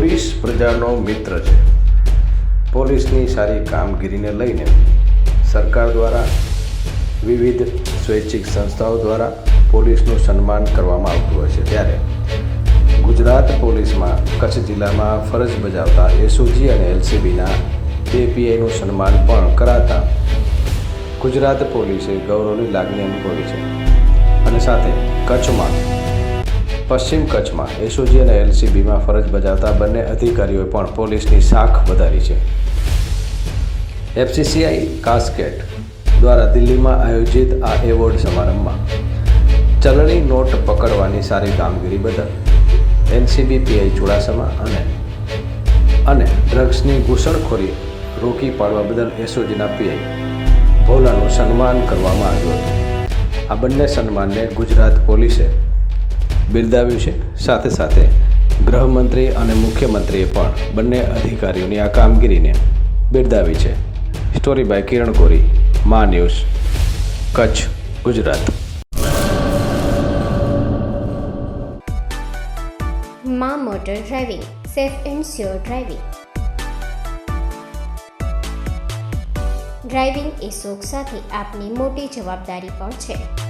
Police પ્રજાનો મિત્ર છે. પોલીસની સારી કામગીરીને લઈને સરકાર દ્વારા વિવિધ સ્વૈચ્છિક સંસ્થાઓ દ્વારા પોલીસનું સન્માન કરવામાં આવતું હોય છે. ત્યારે ગુજરાત પોલીસમાં કચ્છ જિલ્લામાં ફરજ બજાવતા એસઓજી અને એલસીબીના બે સન્માન પણ કરાતા ગુજરાત પોલીસે ગૌરવની લાગણી અનુભવી છે. અને સાથે કચ્છમાં પશ્ચિમ કચ્છમાં એસઓજી અને એલસીબીમાં ફરજ બજાવતા બંને અધિકારીઓએ પણ પોલીસની શાખ વધારી છે. એફસીસીઆઈ કાસ્કેટ દ્વારા દિલ્હીમાં આયોજિત આ એવોર્ડ સમારંભમાં ચલણી નોટ પકડવાની સારી કામગીરી બદલ એનસીબી પીઆઈ ચુડાસમા અને અને ડ્રગ્સની ઘૂસણખોરી રોકી પાડવા બદલ એસઓજીના પીઆઈ ભોલાનું સન્માન કરવામાં આવ્યું હતું. આ બંને સન્માનને ગુજરાત પોલીસે બિરદાવ્યું છે. સાથે સાથે ગૃહમંત્રી અને મુખ્યમંત્રીએ પણ બંને અધિકારીઓની આ કામગીરીને બિરદાવી છે. સ્ટોરી બાય કિરણ કોરી, મા ન્યૂઝ, કચ્છ, ગુજરાત. મા motor driving, safe and sure driving. Driving એ શોખ સાથે આપની મોટી જવાબદારી પણ છે.